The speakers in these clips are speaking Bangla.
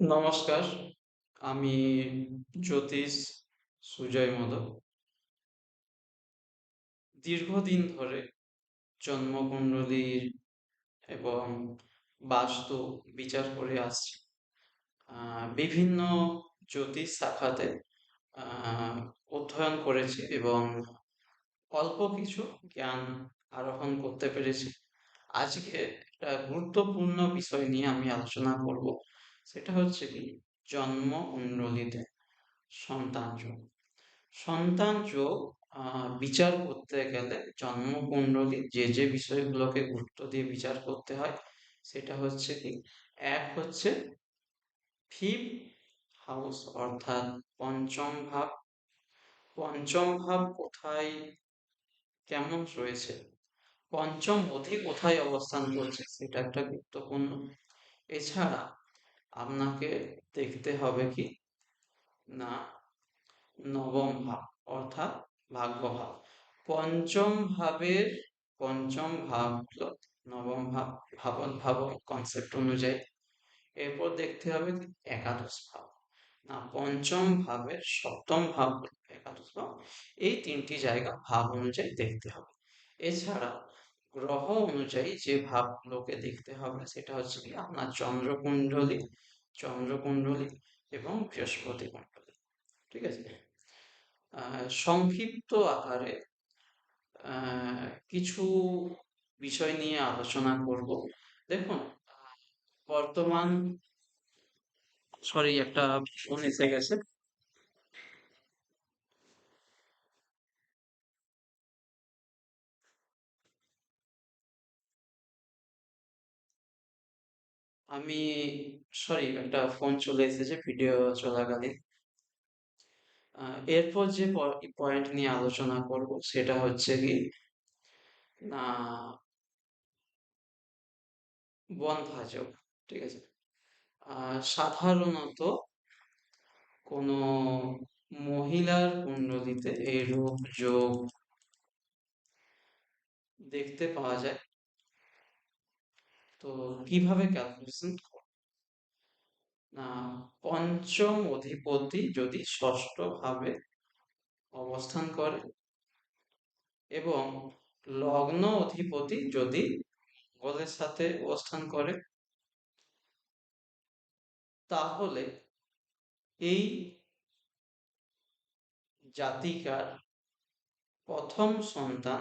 নমস্কার আমি জ্যোতিষ সুজয় মোদক। দীর্ঘদিন ধরে জন্মকুণ্ডলীর এবং বাস্তু বিচার করে আসছি। বিভিন্ন জ্যোতিষ শাখাতে আহ, অধ্যয়ন করেছি এবং অল্প কিছু জ্ঞান আরোহণ করতে পেরেছি। আজকে একটা গুরুত্বপূর্ণ বিষয় নিয়ে আমি আলোচনা করব। সেটা হচ্ছে কি? জন্ম কুণ্ডলীতে সন্তান যোগ। সন্তান যোগ বিচার করতে গেলে জন্মকুণ্ডলী যে যে বিষয়গুলোকে গুরুত্ব দিয়ে বিচার করতে হয়, সেটা হচ্ছে কি? এক হচ্ছে ফিফথ হাউস, অর্থাৎ পঞ্চম ভাব। পঞ্চম ভাব কোথায়? কেমন রয়েছে? পঞ্চম অধি কোথায় অবস্থান করছে? সেটা একটা গুরুত্বপূর্ণ। এছাড়া আপনাকে দেখতে হবে কি? না, নবম ভাব অর্থাৎ ভাগ্য ভাব পঞ্চম ভাবের, পঞ্চম ভাব নবম ভাব, ভাবন ভাব কনসেপ্ট অনুযায়ী। এরপর দেখতে হবে একাদশ ভাব। না, পঞ্চম ভাবের, সপ্তম ভাব একাদশ ভাব। এই তিনটি জায়গা ভাব অনুযায়ী দেখতে হবে। এছাড়া গ্রহ অনুযায়ী যে ভাবগুলোকে দেখতে হবে সেটা হচ্ছে কি আপনার চন্দ্রকুণ্ডলী চন্দ্রকুণ্ডলী এবং বৃহস্পতি কুণ্ডলী, ঠিক আছে? সংক্ষিপ্ত আকারে কিছু বিষয় নিয়ে আলোচনা করব। দেখুন, বর্তমান, সরি, একটা ফোন এসে গেছে। আমি সরি একটা ফোন চলে এসেছে ভিডিও চলাকালীন। এরপর যে পয়েন্ট নিয়ে আলোচনা করব, সেটা হচ্ছে কি না বনভাজক, ঠিক আছে? সাধারণত কোনো মহিলার কুণ্ডলিতে এই রূপ যোগ দেখতে পাওয়া যায়। তো কীভাবে ক্যালকুলেশন না, পঞ্চম অধিপতি যদি ষষ্ঠ ভাবে অবস্থান করে এবং লগ্ন অধিপতি যদি মঙ্গলের সাথে অবস্থান করে, তাহলে এই জাতিকার প্রথম সন্তান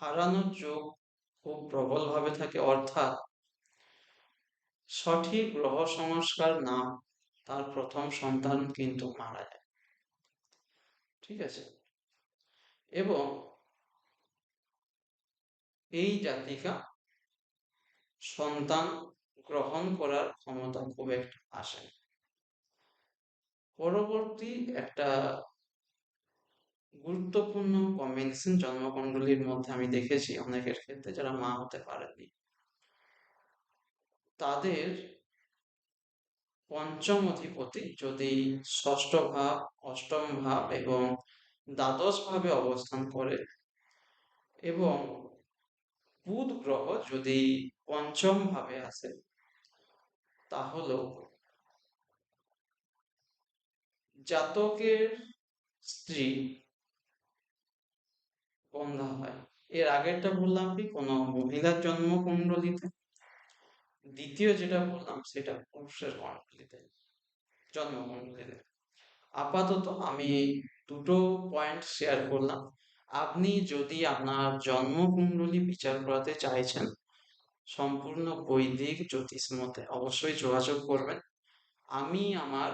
হারানোর যোগ খুব প্রবলভাবে থাকে, অর্থাৎ সঠিক গ্রহ সংস্কার না, তার প্রথম সন্তান কিন্তু মারা যায়। ঠিক আছে? এবং এই জাতিকা সন্তান গ্রহণ করার ক্ষমতা খুব একটা আসে পরবর্তী একটা গুরুত্বপূর্ণ কম্বিনেশন জন্মকুণ্ডলীর মধ্যে আমি দেখেছি অনেকের ক্ষেত্রে যারা মা হতে পারেনি তাদের পঞ্চম অধিপতি যদি ষষ্ঠ ভাব, অষ্টম ভাব এবং দ্বাদশ ভাবে অবস্থান করে এবং বুধ গ্রহ যদি পঞ্চম ভাবে আসে, তাহলেও জাতকের স্ত্রী বন্ধা হয়। এর আগেরটা বললাম কি, কোনো মহিলার জন্ম কুণ্ডলিতে? দ্বিতীয় যেটা বললাম, সেটা পুরুষের কুণ্ডলিতে, জন্ম কুণ্ডলিতে। আপাতত আমি দুটো পয়েন্ট শেয়ার করলাম। আপনি যদি আপনার জন্ম কুণ্ডলী বিচার করাতে চাইছেন, সম্পূর্ণ বৈদিক জ্যোতিষ মতে অবশ্যই যোগাযোগ করবেন। আমি আমার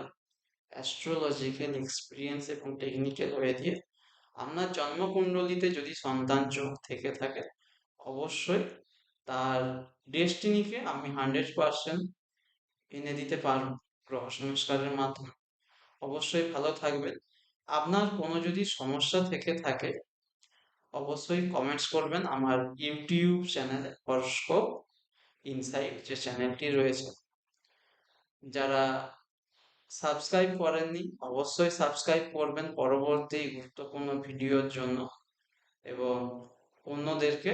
অ্যাস্ট্রোলজিক্যাল এক্সপিরিয়েন্স এবং টেকনিক্যাল ওয়ে দিয়ে আপনার জন্মকুণ্ডলিতে যদি সন্তান যোগ থেকে থাকে, অবশ্যই তার ডেস্টিনিকে আমি হান্ড্রেড পার্সেন্ট এনে দিতে পারব গ্রহ সংস্কারের মাধ্যমে। অবশ্যই ভালো থাকবেন। আপনার কোনো যদি সমস্যা থেকে থাকে, অবশ্যই কমেন্টস করবেন আমার ইউটিউব চ্যানেল হরস্কোপ ইনসাইট যে চ্যানেলটি রয়েছে। যারা সাবস্ক্রাইব করেননি, অবশ্যই সাবস্ক্রাইব করবেন পরবর্তী গুরুত্বপূর্ণ ভিডিওর জন্য এবং অন্যদেরকে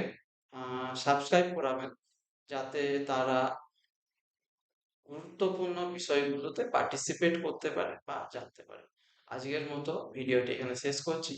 সাবস্ক্রাইব করাবেন যাতে তারা গুরুত্বপূর্ণ বিষয়গুলোতে পার্টিসিপেট করতে পারে বা জানতে পারে। আজকের মতো ভিডিওটি এখানে শেষ করছি।